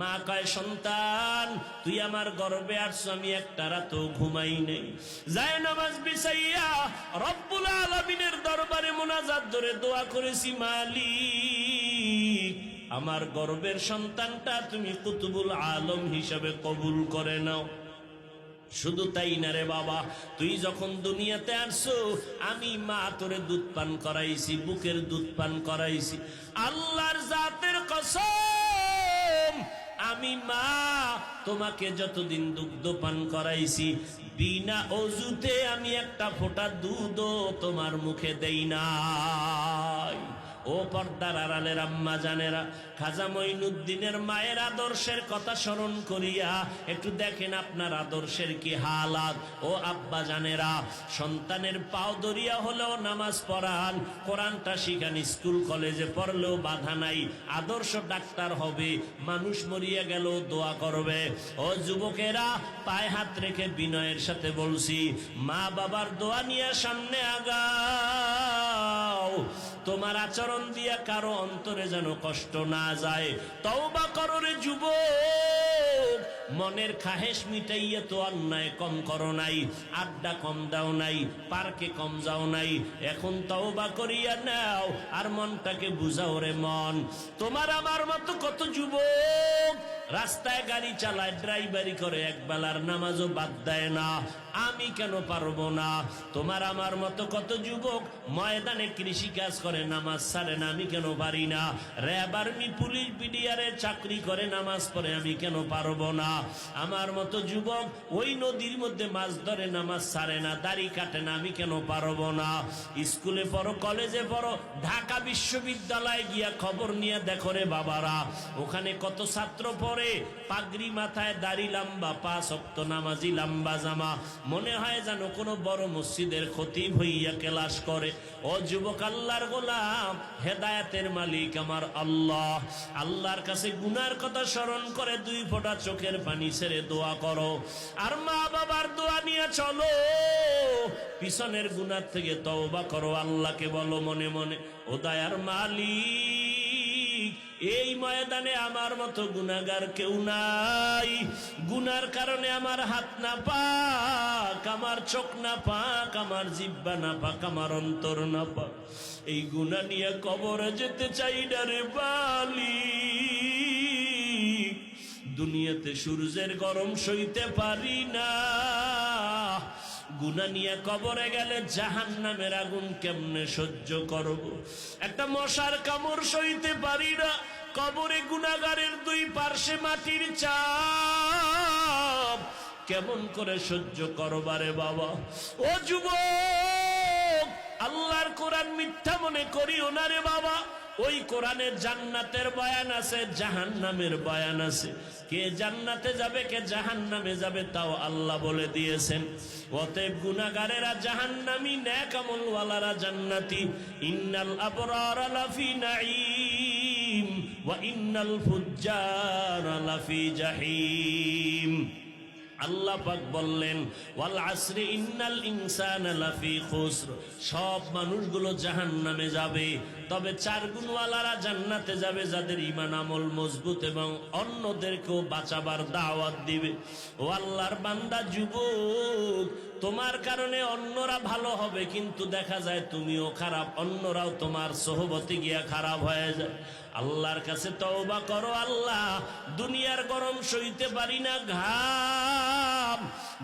মা কয়, সন্তান, তুই আমার গর্বে আসছো আমি একটা রাতও ঘুমাই নেই। যায় নামাজ বিছাইয়া রব্বুল আলমিনের দরবারে মোনাজাত ধরে দোয়া করেছি, মালিক, আমার গর্বের সন্তানটা তুমি কুতুবুল আলম হিসাবে কবুল করে নাও। শুধু তাই না রে বাবা, তুই যখন দুনিয়াতে আসছো, আমি মা তোরে দুধ পান করাইছি, বুকের দুধ পান করাইছি। আল্লাহর জাতের কসম আমি মা, তোমাকে যতদিন দুগ্ধ পান করাইছি, বিনা অজুতে আমি একটা ফোঁটা দুধও তোমার মুখে দেই নাই। ও পর্দার আড়ালের আম্মা জানেরা, খাজা মঈনুদ্দিনের মায়ের আদর্শের কথা স্মরণ করিয়া একটু দেখেন আপনার আদর্শের কি হালাত। ও আব্বা জানেরা, সন্তানের পাও দরিয়া হলেও নামাজ পড়ান, কোরআনটা শিখান, স্কুল, কলেজে পড়লেও বাধা নাই, আদর্শ ডাক্তার হবে, মানুষ মরিয়া গেল দোয়া করবে। ও যুবকেরা, পায়ে হাত রেখে বিনয়ের সাথে বলছি, মা বাবার দোয়া নিয়ে সামনে আগাও তোমার আচরণ দিয়া কারও অন্তরে যেন কষ্ট না যায়। তওবা করো রে যুবক। মনের খাহেশ মিটাইয়া তো অন্যায় কম করো নাই, আড্ডা কম দাও নাই, পার্কে কম যাও নাই। এখন তওবা করিয়া নাও, আর মনটাকে বুঝাও রে মন। তোমার আমার মতো কত যুবক? রাস্তায় গাড়ি চালায়, ড্রাইভারি করে, এক বেলার নামাজও বাদ দেয় না। আমি কেন পারব না? তোমার আমার মতো কত যুবক ময়দানে কৃষি কাজ করে, নামাজ ছাড়ে না, আমি কেন পারি না? র্যাব আর্মি, পুলিশ বিডিআরে চাকরি করে, নামাজ পড়ে, আমি কেন পারব না? আমার মতো যুবক ওই নদীর মধ্যে মাছ ধরে, নামাজ ছাড়ে না, দাড়ি কাটে না, আমি কেন পারব না? স্কুলে পড়ো, কলেজে পড়ো, ঢাকা বিশ্ববিদ্যালয়ে গিয়া খবর নিয়ে দেখো রে বাবারা। ওখানে কত ছাত্র পড়ে পাগড়ি মাথায় দাড়ি লম্বা, পা সপ্ত নামাজি লম্বা জামা। মনে হয় যেন কোনো বড় মসজিদের ক্ষতি হইয়া কেলাস করে। ও যুবক আল্লাহর গোলাম, হেদায়াতের মালিক আমার আল্লাহ। আল্লাহর কাছে গুনার কথা স্মরণ করে দুই ফোঁটা চোখের পানি ছেড়ে দোয়া করো। আর মা বাবার দোয়া নিয়ে চলো। পিছনের গুনার থেকে তওবা করো, আল্লাহকে বলো মনে মনে, ও দয়ার মালিক এই ময়দানে আমার মতো গুনাগার কেউ নাই। গুনার কারণে আমার হাত না পাক, আমার চোখ না পাক, আমার জিব্বা না পাক, আমার অন্তর না পাক। এই গুণা নিয়ে কবরে যেতে চাই না রে বালি দুনিয়াতে সূর্যের গরম সইতে পারি না। গুনা নিয়ে কবরে গেলে জাহান নামের আগুন কেমনে সহ্য করব? একটা মশার কামড় সইতে পারি না। কবরে গুনাগারের দুই পার্শ্বে মাটির চাপ। কেমন করে সহ্য করবারে বাবা? ও যুবক, আল্লাহর কোরআন মিথ্যা মনে করি ওনারে বাবা। ওই কোরআনের জান্নাতের বয়ান আছে জাহান নামের বয়ান আছে। কে জান্নাতে যাবে, কে জাহান নামে যাবে, তাও আল্লাহ বলে দিয়েছেন। অতএব গুনাগারেরা জাহান্নামি ন্যাক আমলওয়ালারা জান্নাতি। ইন্নাল আবরার লাফি নাঈম, ওয়া ইন্নাল ফুজ্জার লাফি জাহিম। আল্লাহ পাক বললেন, ওয়াল আসরি ইন্নাল ইনসানা লাফি খুসর। সব মানুষগুলো জাহান্নামে যাবে। তবে চার গুণওয়ালারা জান্নাতে যাবে যাদের ইমান আমল মজবুত এবং অন্যদেরকেও বাঁচাবার দাওয়াত দিবে। ও আল্লাহর বান্দা, যুবক, তোমার কারণে অন্যরা ভালো হবে, কিন্তু দেখা যায় তুমিও খারাপ, অন্যরাও তোমার সহবতে গিয়া খারাপ হয়ে যায়। আল্লাহর কাছে তওবা করো আল্লাহ, দুনিয়ার গরম সইতে পারি না, ঘাম।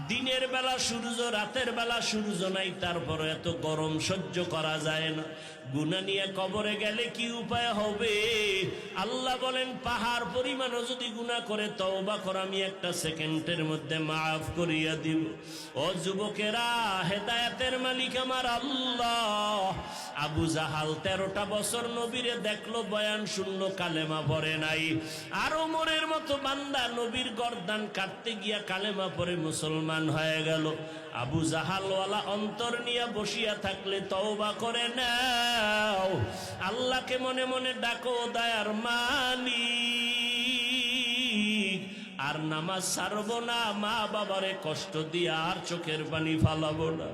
দিনের বেলা সূর্য, রাতের বেলা সূর্য নাই তারপরে এত গরম সহ্য করা যায় না। গুনা নিয়ে কবরে গেলে কি উপায় হবে? আল্লাহ বলেন, পাহাড় পরিমাণও যদি গুণা করে, তওবা কর আমি একটা সেকেন্ডের মধ্যে মাফ করিয়া দিব। ও যুবকেরা, হেদায়াতের মালিক আমার আল্লাহ। আবু জাহাল তেরোটা বছর নবীরে দেখল, বয়ান শূন্য কালেমা পরে নাই। আরও ওমরের মতো বান্দা নবীর গর্দান কাটতে গিয়া কালেমা পরে মুসলমান হয়ে গেল। আবু জাহালওয়ালা অন্তর নিয়ে বসিয়া থাকলে তওবা করে নাও। আল্লাহকে মনে মনে ডাকো, দায়ার মালিক, আর নামাজ ছাড়বো না, মা বাবারে কষ্ট দিয়ে আর চোখের পানি ফালাবো না।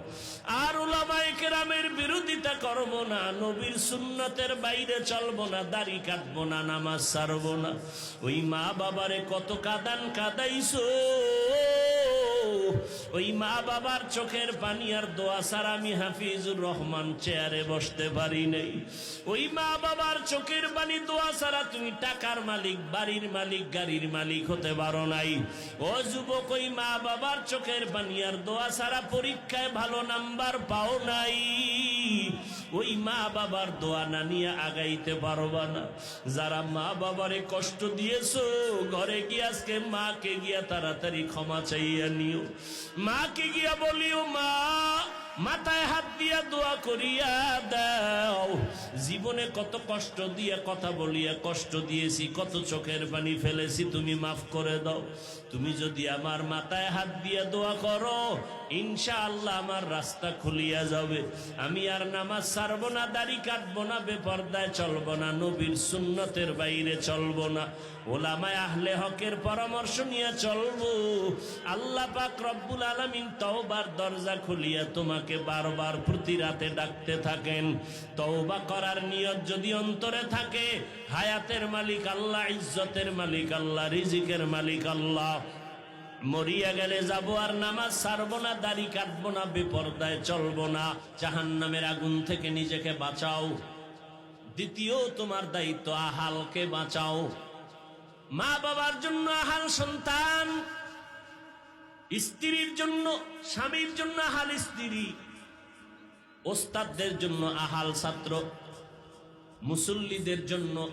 আর ওলামায়ে কেরামের বিরোধিতা করব না, নবীর সুন্নতের বাইরে চলবো না, দাড়ি কাটবো না, নামাজ ছাড়বো না। ওই মা বাবারে কত কাদান কাদাইছো। ওই মা বাবার চোখের পানি আর দোয়া ছাড়া আমি হাফিজুর রহমান চেয়ারে বসতে পারি নাই। ওই মা বাবার চোখের পানি, দোয়া ছাড়া তুমি টাকার মালিক, বাড়ির মালিক, গাড়ির মালিক হতে পারো নাই। ও যুবক, ওই মা বাবার চোখের পানি আর দোয়া ছাড়া পরীক্ষায় ভালো নাম্বার পাও নাই। ওই মা বাবার দোয়া না নিয়ে আগাইতে পারবা না। যারা মা বাবারে কষ্ট দিয়েছ, ঘরে গিয়ে আজকে মাকে গিয়া তাড়াতাড়ি ক্ষমা চাইয়া নিও। মাকে গিয়া বলিও মা মাথায় হাত দিয়া দোয়া করিয়া দাও। জীবনে কত কষ্ট দিয়ে কথা বলিয়া কষ্ট দিয়েছি, কত চোখের পানি ফেলেছি, তুমি মাফ করে দাও। তুমি যদি আমার মাথায় হাত দিয়ে দোয়া করো, ইনশাআল্লাহ আমার রাস্তা খুলিয়া যাবে। আমি আর নামাজ ছাড়বো না, দাড়ি কাটবো না, বেপর্দায় চলবো না, নবীর সুন্নতের বাইরে চলবো না। ওলামায় আহলে হকের পরামর্শ নিয়ে চলবো। আল্লাহ পাক রব্বুল আলমিন তওবার দরজা খুলিয়া তোমাকে বারবার প্রতি রাতে ডাকতে থাকেন। তওবা করার নিয়ত যদি অন্তরে থাকে, হায়াতের মালিক আল্লাহ, ইজ্জতের মালিক আল্লাহ, রিজিকের মালিক আল্লাহ। মরিয়া গেলে যাব আর নামাজ ছাড়বো না, দাড়ি কাটবো না, বেপর্দায় চলবো না। জাহান নামের আগুন থেকে নিজেকে বাঁচাও। দ্বিতীয়, তোমার দায়িত্ব আহালকে বাঁচাও। মা বাবার জন্য আহাল সন্তান। স্ত্রীর জন্য, স্বামীর জন্য আহাল স্ত্রী, ওস্তাদদের জন্য আহাল ছাত্র, মুসল্লিদের জন্য,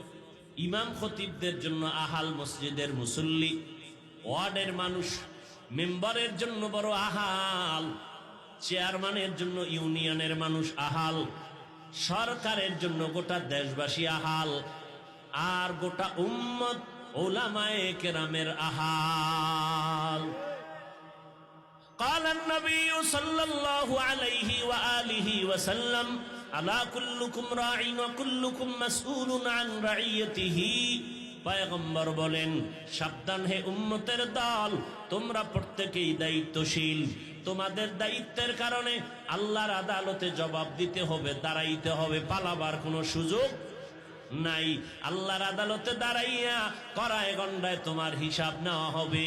ইমাম খতিবদের জন্য আহাল মসজিদের মুসল্লি, ওয়ার্ডের মানুষ, মেম্বারের জন্য বড় আহাল, চেয়ারম্যানের জন্য ইউনিয়নের মানুষ আহাল, সরকারের জন্য গোটা দেশবাসী আহাল, আর গোটা উম্মত ওলামায়ে কেরামের আহাল। قال النبي صلى الله عليه وآله وسلم ألا كلكم راع وكلكم مسؤول عن رعيته পয়গম্বর বলেন সাবধান হে উম্মতের দল তোমরা প্রত্যেকেই দায়িত্বশীল তোমাদের দায়িত্বের কারণে আল্লাহর আদালতে জবাব দিতে হবে দাঁড়াইতে হবে পালাবার কোনো সুযোগ নাই আল্লাহর আদালতে দাঁড়াইয়া করায় গন্ডায় তোমার হিসাব নেওয়া হবে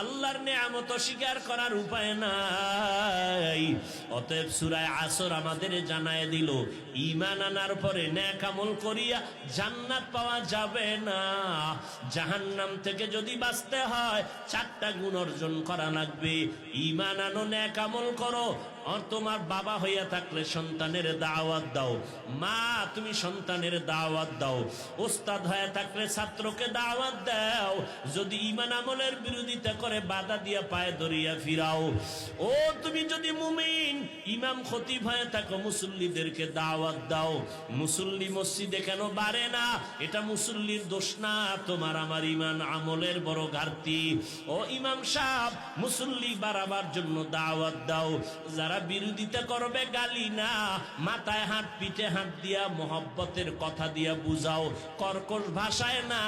আল্লাহর নেয়ামত স্বীকার করার উপায় নাই। অতএব সুরায় আসর আমাদের জানায় দিল ইমান আনার পরে ন্যাকামল করিয়া জান্নাত পাওয়া যাবে না। জাহান্নাম থেকে যদি বাঁচতে হয়, চারটা গুণ অর্জন করা লাগবে। ইমান আনো ন্যাকামল করো আর তোমার বাবা হইয়া থাকলে সন্তানের দাওয়াত দাও। মা, তুমি সন্তানের দাওয়াত দাও। ওস্তাদ হয়ে থাকলে ছাত্রকে দাওয়াত দাও। যদি ইমান আমলের বিরোধিতা করে, বাধা দিয়া পায়ে ধরিয়া ফিরাও। ও, তুমি যদি মুমিন, ইমাম খতিব হয়ে থাকো, মুসল্লিদেরকে দাওয়াত দাও। মুসল্লি মসজিদে কেন বাড়ে না? এটা মুসল্লির দোষ না। তোমার আমার ইমান আমলের বড় ঘাটতি। ও ইমাম সাহ মুসল্লি বাড়াবার জন্য দাওয়াত দাও। যারা বিরোধিতা করবে গালি না, মাথায় হাত, পিঠে হাত দিয়া মোহব্বতের কথা দিয়া বুঝাও। কর্কশ ভাষায় না,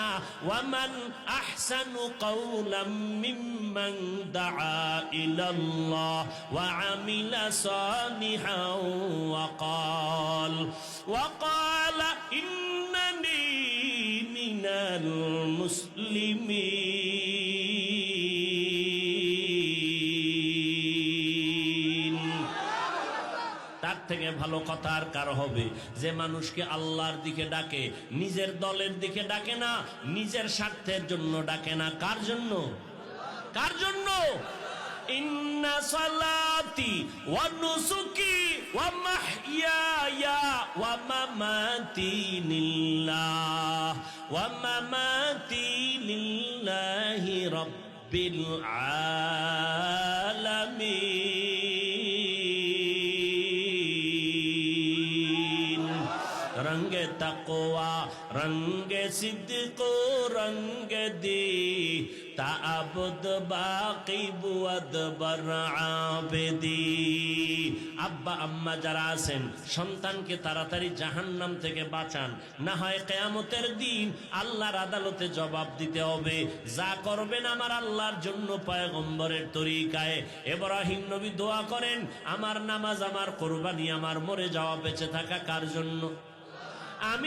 ওয়ামান আহসানু কাউলাম মিম্মান দাআ ইলাল্লাহ ওয়া আমিলা সালিহান ওয়া ক্বাল, ওয়া ক্বালা ইন্নানি মিনাল মুসলিমিন। ভালো কথা আর কার হবে। যে মানুষকে আল্লাহর দিকে ডাকে, নিজের দলের দিকে ডাকে না, নিজের স্বার্থের জন্য ডাকে না। কার জন্য? কার জন্য? ইন্না সালাতি ওয়া তাকোয়া রঙ্গে সিদ্দিক, রঙ্গে দি তাবদ বাকি বুয়াদ আব্বা, আম্মা যারা আছেন, সন্তানকে তাড়াতাড়ি থেকে বাঁচান। না হয় কেয়ামতের দিন আল্লাহর আদালতে জবাব দিতে হবে। যা করবেন আমার আল্লাহর জন্য পয়গম্বরের তরিকায়। এব্রাহিম নবী দোয়া করেন, আমার নামাজ, আমার কোরবানি, আমার মরে যাওয়া বেঁচে থাকা কার জন্য? আমি